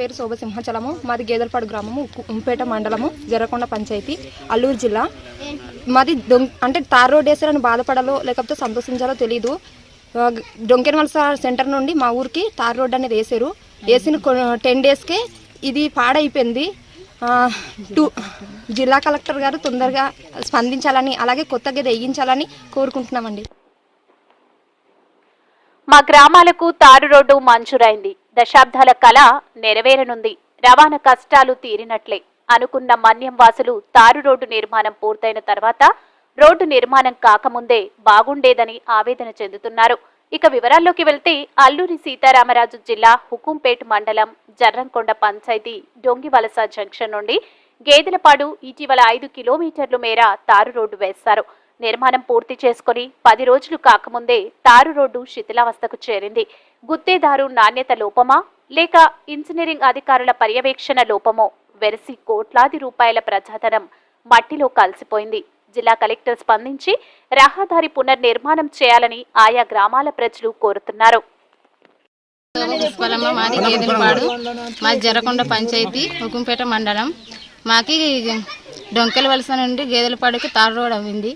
పేరు శోభ సింహాచలము మాది గేదెలపాడు గ్రామము ఉంపేట మండలము జరకొండ పంచాయతీ అల్లూరు జిల్లా. మాది దొం అంటే తార్ రోడ్ వేసారని బాధపడాలో లేకపోతే సంతోషించాలో తెలీదు. ఆ, డొంకెన్ వలస సెంటర్ నుండి మా ఊరికి తార్ రోడ్ అనేది వేసారు వేసిన టెన్ డేస్కే ఇది పాడైపోయింది. టూ జిల్లా కలెక్టర్ గారు తొందరగా స్పందించాలని అలాగే కొత్తగా వేయించాలని కోరుకుంటున్నామండి. మా గ్రామాలకు తారు రోడ్డు మంజూరైంది. దశాబ్దాల కళ నెరవేరనుంది. రవాణా కష్టాలు తీరినట్లే అనుకున్న మన్యం వాసులు తారు రోడ్డు నిర్మాణం పూర్తయిన తర్వాత రోడ్డు నిర్మాణం కాకముందే బాగుండేదని ఆవేదన చెందుతున్నారు. ఇక వివరాల్లోకి వెళ్తే అల్లూరి సీతారామరాజు జిల్లా హుకుంపేట్ మండలం జర్రంకొండ పంచాయతీ డొంగివలస జంక్షన్ నుండి గేదెలపాడు ఇటీవల ఐదు కిలోమీటర్ల మేర తారు రోడ్డు వేస్తారు. నిర్మాణం పూర్తి చేసుకుని పది రోజులు కాకముందే తారు రోడ్డు శిథిలావస్థకు చేరింది. గుత్తేదారు నాణ్యత లోపమా? లేక ఇంజనీరింగ్ అధికారుల పర్యవేక్షణ లోపమో? వెరసి కోట్లాది రూపాయల ప్రజాధనం మట్టిలో కలిసిపోయింది. జిల్లా కలెక్టర్ స్పందించి రహదారి పునర్నిర్మాణం చేయాలని ఆయా గ్రామాల ప్రజలు కోరుతున్నారు. మాది గేదెలపాడు మాది జరకొండ పంచాయతీ హుకుంపేట మండలం. మాకి డొంకెల వలస నుండి గేదెలపాడుకి తారు రోడ్ అవ్వింది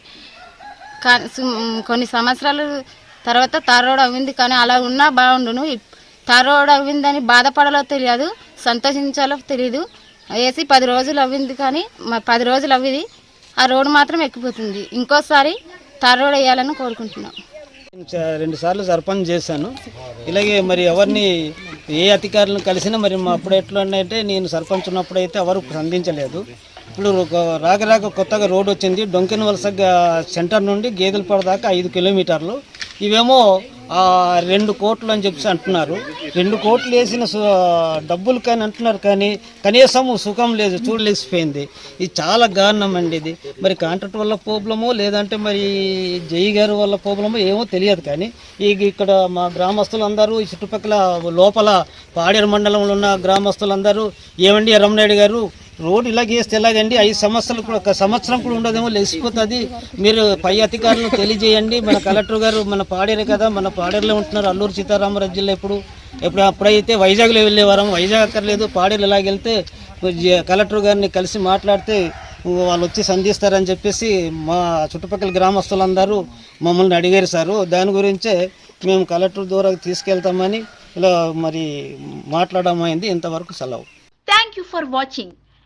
కానీ కొన్ని సంవత్సరాల తర్వాత తార్ రోడ్ అవ్వింది కానీ అలా ఉన్నా బాగుండును. ఇప్- అవ్విందని బాధపడాలో తెలియదు సంతోషించాలో తెలియదు వేసి పది రోజులు అవ్వింది కానీ పది రోజులు అవ్వింది ఆ రోడ్డు మాత్రం ఎక్కిపోతుంది. ఇంకోసారి తార్ రోడ్ వేయాలని కోరుకుంటున్నాం. రెండు సార్లు సర్పంచ్ చేశాను. ఇలాగే మరి ఎవరిని ఏ అధికారులను కలిసినా మరి మా అప్పుడు ఎట్లా అంటే నేను సర్పంచ్ ఉన్నప్పుడైతే ఎవరు స్పందించలేదు. ఇప్పుడు రాక రాక కొత్తగా రోడ్ వచ్చింది. డొంకెన్ వలసగా సెంటర్ నుండి గేదెలపాడ దాకా ఐదు కిలోమీటర్లు. ఇవేమో రెండు కోట్లు అని చెప్పి అంటున్నారు. రెండు కోట్లు వేసిన సు- డబ్బులు కానీ అంటున్నారు కానీ కనీసం సుఖం లేదు చూడలేసిపోయింది. ఇది చాలా దారుణం అండి ఇది. మరి కాంట్రాక్ట్ వల్ల ప్రాబ్లమో లేదంటే మరి జై గారి వల్ల ప్రాబ్లమో ఏమో తెలియదు కానీ ఈ ఇక్కడ మా గ్రామస్తులందరూ ఈ చుట్టుపక్కల లోపల పాడేరు మండలంలో ఉన్న గ్రామస్తులందరూ ఏమండి రమణాయుడు గారు రోడ్ ఇలాగ చేస్తే ఎలాగండి? ఐదు సంవత్సరాలు కూడా ఒక సంవత్సరం కూడా ఉండదేమో లేచిపోతుంది. మీరు పై అధికారులు తెలియజేయండి. మన కలెక్టర్ గారు మన పాడేరు కదా మన పాడేరులో ఉంటున్నారు అల్లూరు సీతారామరాజు జిల్లా ఇప్పుడు. ఇప్పుడు అప్పుడైతే వైజాగ్లో వెళ్ళేవారం వైజాగ్ అక్కర్లేదు పాడేరు ఇలాగ వెళ్తే కలెక్టర్ గారిని కలిసి మాట్లాడితే వాళ్ళు వచ్చి సంధిస్తారని చెప్పేసి మా చుట్టుపక్కల గ్రామస్తులందరూ మమ్మల్ని అడిగారు సారు. దాని గురించే మేము కలెక్టర్ ద్వారా తీసుకెళ్తామని ఇలా మరి మాట్లాడమైంది ఇంతవరకు సెలవు. Thank you for watching